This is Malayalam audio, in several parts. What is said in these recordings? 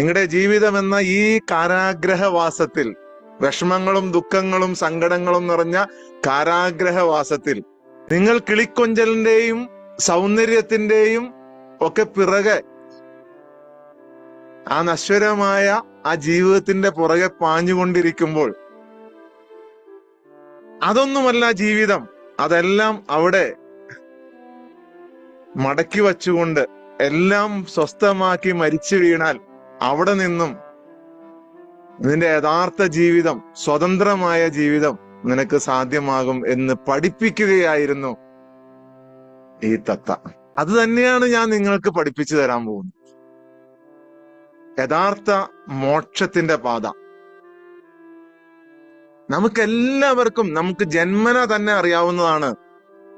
നിങ്ങളുടെ ജീവിതം എന്ന ഈ കാരാഗ്രഹവാസത്തിൽ വിഷമങ്ങളും ദുഃഖങ്ങളും സങ്കടങ്ങളും നിറഞ്ഞ കാരാഗ്രഹവാസത്തിൽ നിങ്ങൾ കിളിക്കൊഞ്ചലിന്റെയും സൗന്ദര്യത്തിന്റെയും ഒക്കെ പിറകെ ആ നശ്വരമായ ആ ജീവിതത്തിന്റെ പുറകെ പാഞ്ഞുകൊണ്ടിരിക്കുമ്പോൾ അതൊന്നുമല്ല ജീവിതം. അതെല്ലാം അവിടെ മടക്കി വച്ചുകൊണ്ട് എല്ലാം സ്വസ്ഥമാക്കി മരിച്ചു വീണാൽ അവിടെ നിന്നും നിന്റെ യഥാർത്ഥ ജീവിതം സ്വതന്ത്രമായ ജീവിതം നിനക്ക് സാധ്യമാകും എന്ന് പഠിപ്പിക്കുകയായിരുന്നു ഈ തത്ത. അത് തന്നെയാണ് ഞാൻ നിങ്ങൾക്ക് പഠിപ്പിച്ചു തരാൻ പോകുന്നത്. യഥാർത്ഥ മോക്ഷത്തിന്റെ പാത. നമുക്കെല്ലാവർക്കും നമുക്ക് ജന്മന തന്നെ അറിയാവുന്നതാണ്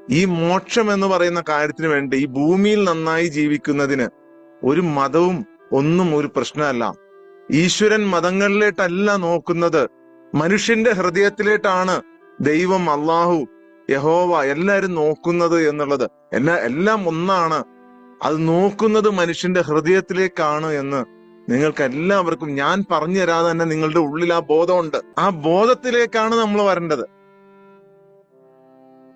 ഈ മോക്ഷം എന്ന് പറയുന്ന കാര്യത്തിന് വേണ്ടി ഈ ഭൂമിയിൽ നന്നായി ജീവിക്കുന്നതിന് ഒരു മതവും ഒന്നും ഒരു പ്രശ്നമല്ല. ഈശ്വരൻ മതങ്ങളിലേട്ടല്ല നോക്കുന്നത്. മനുഷ്യന്റെ ഹൃദയത്തിലേട്ടാണ് ദൈവം അള്ളാഹു യഹോവ എല്ലാരും നോക്കുന്നത് എന്നുള്ളത്. എല്ലാ എല്ലാം ഒന്നാണ്. അത് നോക്കുന്നത് മനുഷ്യന്റെ ഹൃദയത്തിലേക്കാണ് എന്ന് നിങ്ങൾക്ക് എല്ലാവർക്കും ഞാൻ പറഞ്ഞു തരാതെ തന്നെ നിങ്ങളുടെ ഉള്ളിൽ ആ ബോധമുണ്ട്. ആ ബോധത്തിലേക്കാണ് നമ്മൾ വരേണ്ടത്.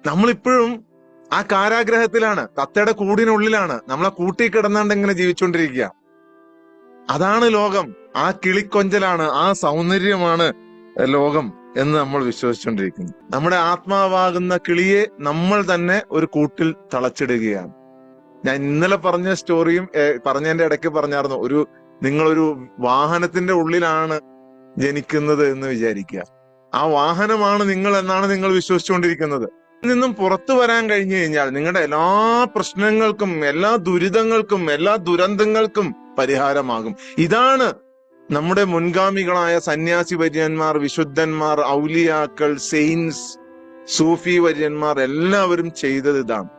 നമ്മളിപ്പോഴും ആ കാരാഗ്രഹത്തിലാണ്. തത്തയുടെ കൂടിനുള്ളിലാണ്. നമ്മളെ കൂട്ടി കിടന്നാണ്ട് ഇങ്ങനെ ജീവിച്ചുകൊണ്ടിരിക്കുക. അതാണ് ലോകം. ആ കിളിക്കൊഞ്ചലാണ് ആ സൗന്ദര്യമാണ് ലോകം എന്ന് നമ്മൾ വിശ്വസിച്ചുകൊണ്ടിരിക്കുന്നു. നമ്മുടെ ആത്മാവാകുന്ന കിളിയെ നമ്മൾ തന്നെ ഒരു കൂട്ടിൽ തളച്ചിടുകയാണ്. ഞാൻ ഇന്നലെ പറഞ്ഞ സ്റ്റോറിയും പറഞ്ഞതിന്റെ ഇടയ്ക്ക് പറഞ്ഞായിരുന്നു ഒരു നിങ്ങളൊരു വാഹനത്തിന്റെ ഉള്ളിലാണ് ജനിക്കുന്നത് എന്ന് വിചാരിക്കുക. ആ വാഹനമാണ് നിങ്ങൾ എന്നാണ് നിങ്ങൾ വിശ്വസിച്ചുകൊണ്ടിരിക്കുന്നത്. നിന്നും പുറത്തു വരാൻ കഴിഞ്ഞു കഴിഞ്ഞാൽ നിങ്ങളുടെ എല്ലാ പ്രശ്നങ്ങൾക്കും എല്ലാ ദുരിതങ്ങൾക്കും എല്ലാ ദുരന്തങ്ങൾക്കും പരിഹാരമാകും. ഇതാണ് നമ്മുടെ മുൻഗാമികളായ സന്യാസി വര്യന്മാർ വിശുദ്ധന്മാർ ഔലിയാക്കൾ സെയിൻസ് സൂഫി വര്യന്മാർ എല്ലാവരും ചെയ്തത് ഇതാണ്.